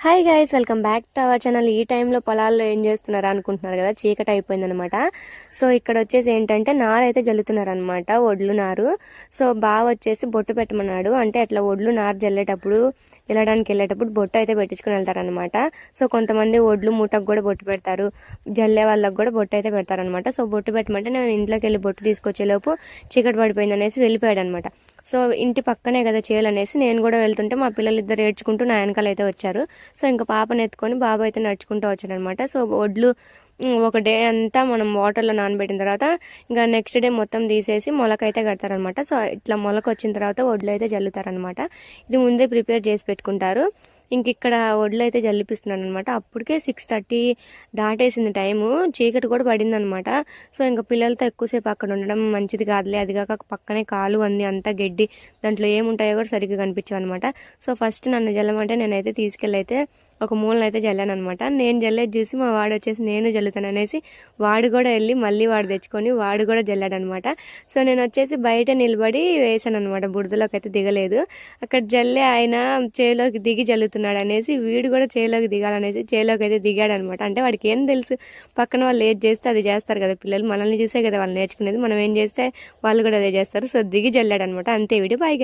Hi guys welcome back to our channel ఈ టైంలో పొలాల్లో ఏం చేస్తున్నారు అనుకుంటున్నారు కదా? చీకటి అయిపోయిందనమాట సో ఇక్కడ వచ్చేసి ఏంటంటే నారు అయితే జల్లుతున్నారనమాట ఒడ్లు నారు. సో బావ వచ్చేసి బొట్టు పెట్టమన్నాడు. అంటే అట్లా ఒడ్లు నారు జల్లేటప్పుడు వెళ్ళడానికి వెళ్ళేటప్పుడు బొట్టు అయితే పెట్టించుకుని వెళ్తారనమాట సో కొంతమంది ఒడ్లు మూటకు కూడా బొట్టు పెడతారు. జల్లే వాళ్ళకు కూడా బొట్టు అయితే పెడతారనమాట సో బొట్టు పెట్టమంటే నేను ఇంట్లోకి వెళ్ళి బొట్టు తీసుకొచ్చేలోపు చీకటి పడిపోయింది అనేసి వెళ్ళిపోయాడు అనమాట సో ఇంటి పక్కనే కదా చేయాలనేసి నేను కూడా వెళ్తుంటే మా పిల్లలు ఇద్దరు ఏడ్చుకుంటూ నా వెనకాల అయితే వచ్చారు. సో ఇంకా పాపను ఎత్తుకొని బాబు అయితే నడుచుకుంటూ వచ్చాడు అనమాట సో ఒడ్లు ఒక డే అంతా మనం వాటర్లో నానబెట్టిన తర్వాత ఇంకా నెక్స్ట్ డే మొత్తం తీసేసి మొలకైతే కడతారనమాట. సో ఇట్లా మొలక వచ్చిన తర్వాత వడ్లు అయితే జల్లుతారనమాట. ఇది ముందే ప్రిపేర్ చేసి పెట్టుకుంటారు. ఇంక ఇక్కడ వడ్లు అయితే జల్లిపిస్తున్నాను అనమాట అప్పటికే సిక్స్ థర్టీ దాటేసింది టైము చీకటి కూడా పడింది అనమాట సో ఇంకా పిల్లలతో ఎక్కువసేపు అక్కడ ఉండడం మంచిది కాదులే. అది కాక పక్కనే కాలు అంది అంతా గడ్డి. దాంట్లో ఏముంటాయో కూడా సరిగ్గా కనిపించావు అనమాట సో ఫస్ట్ నన్ను జల్లమంటే నేనైతే తీసుకెళ్ళి అయితే ఒక మూలన అయితే జల్లాను అనమాట నేను జల్లేది చూసి మా వాడు వచ్చేసి నేను జల్లుతాను అనేసి వాడు కూడా వెళ్ళి మళ్ళీ వాడు తెచ్చుకొని వాడు కూడా జల్లాడు అనమాట సో నేను వచ్చేసి బయట నిలబడి వేసాను అనమాట బురదలోకి అయితే దిగలేదు. అక్కడ జల్లే ఆయన చేలోకి దిగి జల్లుతున్నాడు అనేసి వీడు కూడా చేలోకి దిగాలనేసి చేలోకి అయితే దిగాడు అనమాట అంటే వాడికి ఏం తెలుసు? పక్కన వాళ్ళు ఏది చేస్తే అది చేస్తారు కదా పిల్లలు. మనల్ని చూసే కదా వాళ్ళు నేర్చుకునేది. మనం ఏం చేస్తే వాళ్ళు కూడా అదే చేస్తారు. సో దిగి జల్లాడు అనమాట అంతే వీడి బాయ్